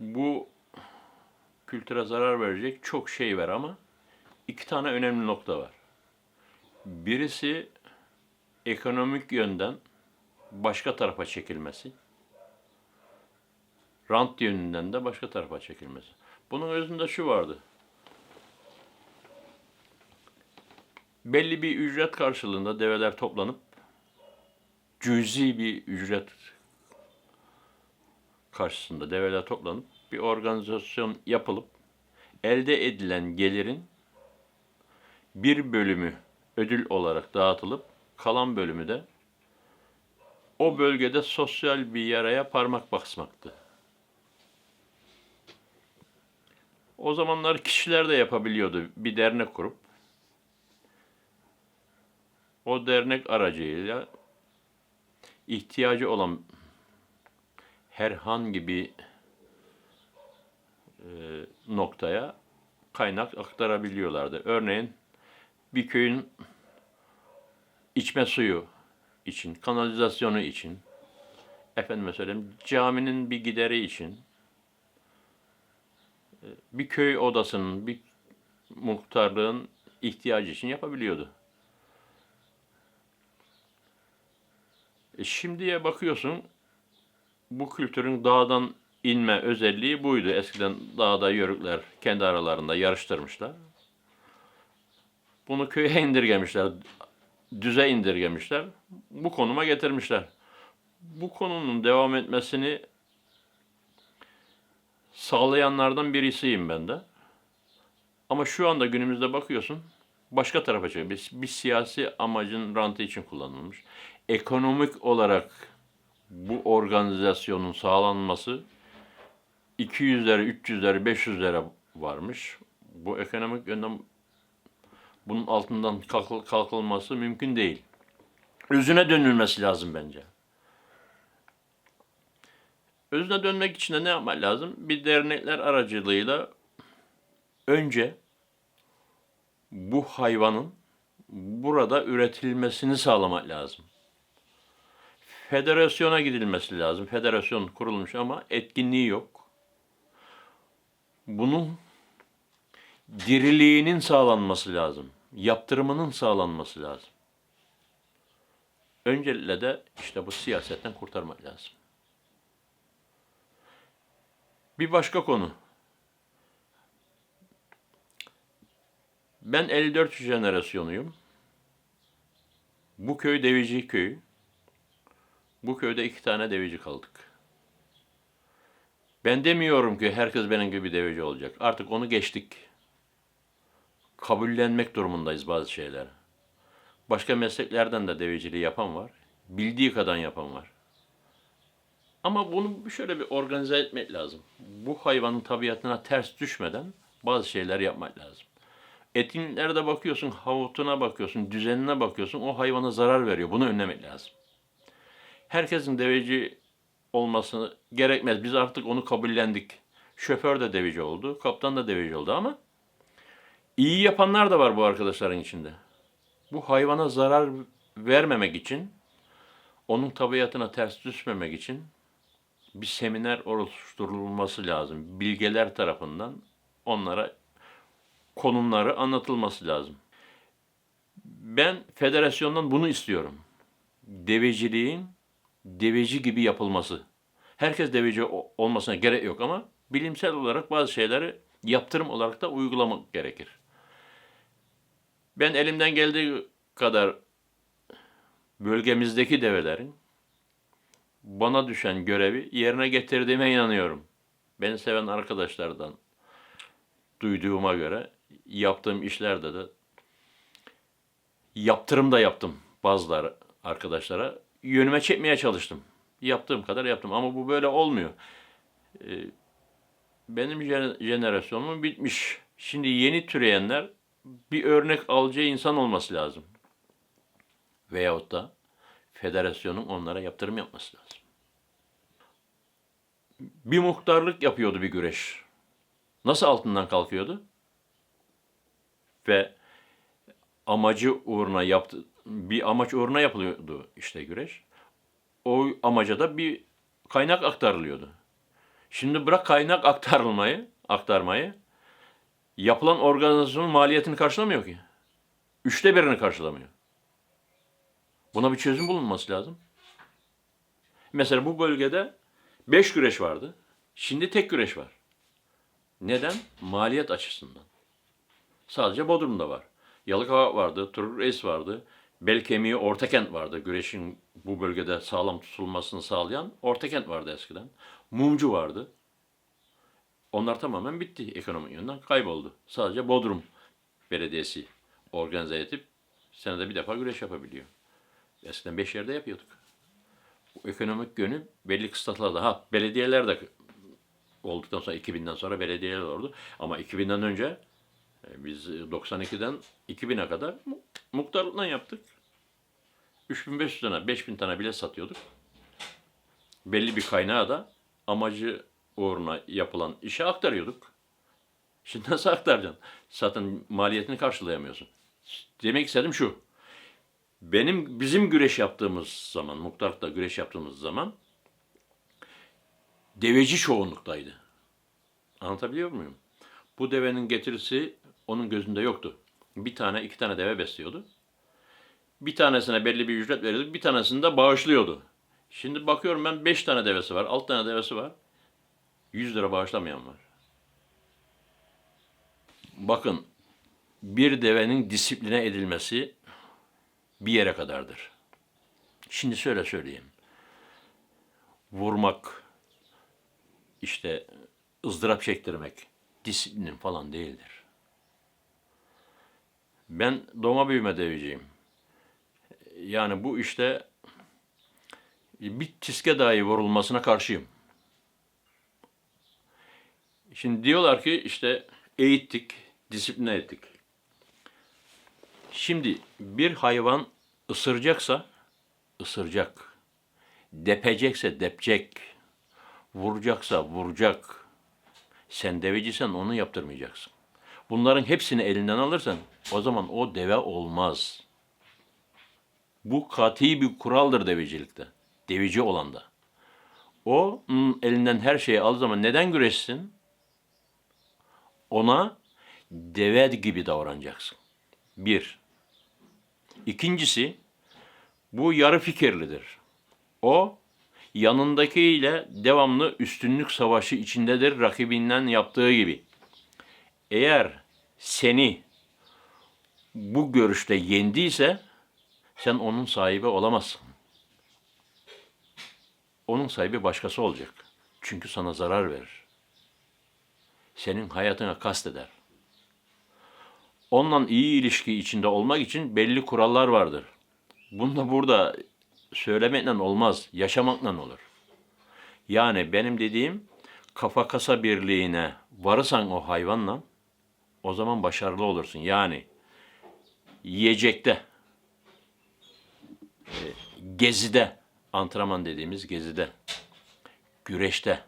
Bu kültüre zarar verecek çok şey var ama iki tane önemli nokta var. Birisi ekonomik yönden başka tarafa çekilmesi. Rant yönünden de başka tarafa çekilmesi. Bunun özünde şu vardı. Belli bir ücret karşılığında develer toplanıp cüzi bir ücret karşısında develer toplanıp bir organizasyon yapılıp elde edilen gelirin bir bölümü ödül olarak dağıtılıp kalan bölümü de o bölgede sosyal bir yaraya parmak basmaktı. O zamanlar kişiler de yapabiliyordu bir dernek kurup. O dernek aracıyla ihtiyacı olan herhangi bir e, noktaya kaynak aktarabiliyorlardı. Örneğin bir köyün içme suyu için, kanalizasyonu için, efendime söyleyeyim caminin bir gideri için, e, bir köy odasının, bir muhtarlığın ihtiyacı için yapabiliyordu. E şimdiye bakıyorsun bu kültürün dağdan inme özelliği buydu. Eskiden dağda yörükler kendi aralarında yarıştırmışlar. Bunu köye indirgemişler, düze indirgemişler. Bu konuma getirmişler. Bu konunun devam etmesini sağlayanlardan birisiyim ben de. Ama şu anda günümüzde bakıyorsun başka tarafa çekiyor. Bir, bir siyasi amacın rantı için kullanılmış. Ekonomik olarak bu organizasyonun sağlanması 200'lere, 300'lere, 500'lere varmış. Bu ekonomik yönden bunun altından kalk- kalkılması mümkün değil. Özüne dönülmesi lazım bence. Özüne dönmek için de ne yapmak lazım? Bir dernekler aracılığıyla önce bu hayvanın burada üretilmesini sağlamak lazım. Federasyona gidilmesi lazım. Federasyon kurulmuş ama etkinliği yok. Bunun diriliğinin sağlanması lazım. Yaptırımının sağlanması lazım. Öncelikle de işte bu siyasetten kurtarmak lazım. Bir başka konu. Ben 54 jenerasyonuyum. Bu köy Devici köyü. Bu köyde iki tane devici kaldık. Ben demiyorum ki herkes benim gibi devici olacak. Artık onu geçtik. Kabullenmek durumundayız bazı şeyler. Başka mesleklerden de deviciliği yapan var. Bildiği kadar yapan var. Ama bunu şöyle bir organize etmek lazım. Bu hayvanın tabiatına ters düşmeden bazı şeyler yapmak lazım. Etkinliklerde bakıyorsun, havutuna bakıyorsun, düzenine bakıyorsun, o hayvana zarar veriyor. Bunu önlemek lazım. Herkesin deveci olması gerekmez. Biz artık onu kabullendik. Şoför de deveci oldu, kaptan da deveci oldu ama iyi yapanlar da var bu arkadaşların içinde. Bu hayvana zarar vermemek için, onun tabiatına ters düşmemek için bir seminer oluşturulması lazım. Bilgeler tarafından onlara konumları anlatılması lazım. Ben federasyondan bunu istiyorum. Deveciliğin deveci gibi yapılması. Herkes deveci olmasına gerek yok ama bilimsel olarak bazı şeyleri yaptırım olarak da uygulamak gerekir. Ben elimden geldiği kadar bölgemizdeki develerin bana düşen görevi yerine getirdiğime inanıyorum. Beni seven arkadaşlardan duyduğuma göre yaptığım işlerde de yaptırım da yaptım bazıları arkadaşlara. Yönüme çekmeye çalıştım. Yaptığım kadar yaptım ama bu böyle olmuyor. Ee, Benim jener- jenerasyonum bitmiş. Şimdi yeni türeyenler bir örnek alacağı insan olması lazım. Veyahut da federasyonun onlara yaptırım yapması lazım. Bir muhtarlık yapıyordu bir güreş. Nasıl altından kalkıyordu? Ve amacı uğruna yaptı bir amaç uğruna yapılıyordu işte güreş. O amaca da bir kaynak aktarılıyordu. Şimdi bırak kaynak aktarılmayı, aktarmayı. Yapılan organizasyonun maliyetini karşılamıyor ki. Üçte birini karşılamıyor. Buna bir çözüm bulunması lazım. Mesela bu bölgede beş güreş vardı. Şimdi tek güreş var. Neden? Maliyet açısından. Sadece Bodrum'da var. Yalıkava vardı, Turul Reis vardı. Bel kemiği Ortakent vardı. Güreşin bu bölgede sağlam tutulmasını sağlayan Ortakent vardı eskiden. Mumcu vardı. Onlar tamamen bitti ekonomik yönden kayboldu. Sadece Bodrum Belediyesi organize edip senede bir defa güreş yapabiliyor. Eskiden beş yerde yapıyorduk. Bu ekonomik yönü belli kısıtlarda. Ha belediyeler de olduktan sonra 2000'den sonra belediyeler oldu. Ama 2000'den önce biz 92'den 2000'e kadar mu- muhtarlıkla yaptık. 3500 tane, 5000 tane bile satıyorduk. Belli bir kaynağı da amacı uğruna yapılan işe aktarıyorduk. Şimdi nasıl aktaracaksın? Zaten maliyetini karşılayamıyorsun. Demek istedim şu. Benim bizim güreş yaptığımız zaman, muhtarlıkta güreş yaptığımız zaman deveci çoğunluktaydı. Anlatabiliyor muyum? Bu devenin getirisi onun gözünde yoktu. Bir tane, iki tane deve besliyordu. Bir tanesine belli bir ücret veriyordu, bir tanesini de bağışlıyordu. Şimdi bakıyorum ben beş tane devesi var, altı tane devesi var. 100 lira bağışlamayan var. Bakın, bir devenin disipline edilmesi bir yere kadardır. Şimdi şöyle söyleyeyim. Vurmak, işte ızdırap çektirmek disiplinin falan değildir. Ben doğma büyüme deveciyim. Yani bu işte bir tiske dahi vurulmasına karşıyım. Şimdi diyorlar ki işte eğittik, disipline ettik. Şimdi bir hayvan ısıracaksa ısıracak. Depecekse depecek. Vuracaksa vuracak. Sen devecisen onu yaptırmayacaksın. Bunların hepsini elinden alırsan o zaman o deve olmaz. Bu kati bir kuraldır devecilikte. Deveci olanda. O hmm, elinden her şeyi aldığı zaman neden güreşsin? Ona deve gibi davranacaksın. Bir. İkincisi, bu yarı fikirlidir. O, yanındakiyle devamlı üstünlük savaşı içindedir rakibinden yaptığı gibi. Eğer seni bu görüşte yendiyse, sen onun sahibi olamazsın. Onun sahibi başkası olacak. Çünkü sana zarar verir. Senin hayatına kasteder. Onunla iyi ilişki içinde olmak için belli kurallar vardır. Bunu da burada söylemekle olmaz, yaşamakla olur. Yani benim dediğim kafa kasa birliğine varırsan o hayvanla o zaman başarılı olursun. Yani yiyecekte, e, gezide, antrenman dediğimiz gezide, güreşte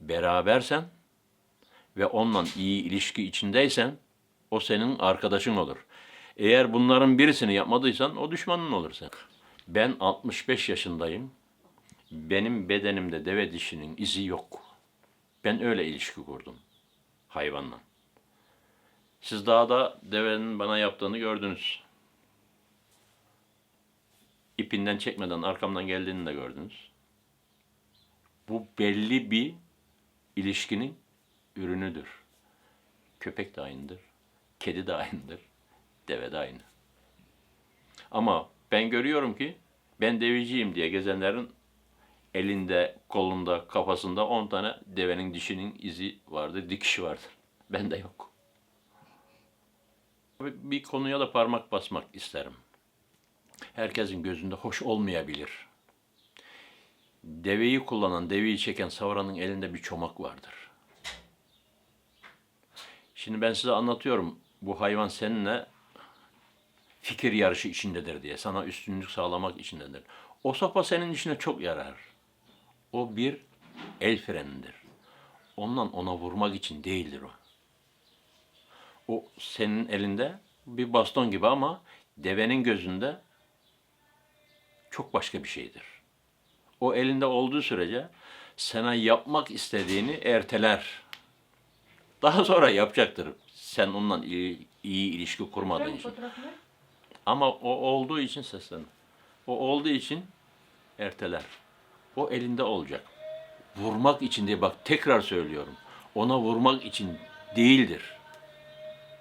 berabersen ve onunla iyi ilişki içindeysen o senin arkadaşın olur. Eğer bunların birisini yapmadıysan o düşmanın olur sen. Ben 65 yaşındayım. Benim bedenimde deve dişinin izi yok. Ben öyle ilişki kurdum hayvanla. Siz dağda devenin bana yaptığını gördünüz. İpinden çekmeden arkamdan geldiğini de gördünüz. Bu belli bir ilişkinin ürünüdür. Köpek de aynıdır. Kedi de aynıdır. Deve de aynı. Ama ben görüyorum ki ben deveciyim diye gezenlerin elinde, kolunda, kafasında 10 tane devenin dişinin izi vardır, dikişi vardır. Bende yok. Bir konuya da parmak basmak isterim. Herkesin gözünde hoş olmayabilir. Deveyi kullanan, deveyi çeken savranın elinde bir çomak vardır. Şimdi ben size anlatıyorum. Bu hayvan seninle fikir yarışı içindedir diye. Sana üstünlük sağlamak içindedir. O sopa senin işine çok yarar. O bir el frenidir. Ondan ona vurmak için değildir o. O senin elinde bir baston gibi ama devenin gözünde çok başka bir şeydir. O elinde olduğu sürece sana yapmak istediğini erteler. Daha sonra yapacaktır. Sen onunla iyi, iyi ilişki kurmadığın için. Ama o olduğu için seslen. O olduğu için erteler. O elinde olacak. Vurmak için diye bak tekrar söylüyorum. Ona vurmak için değildir.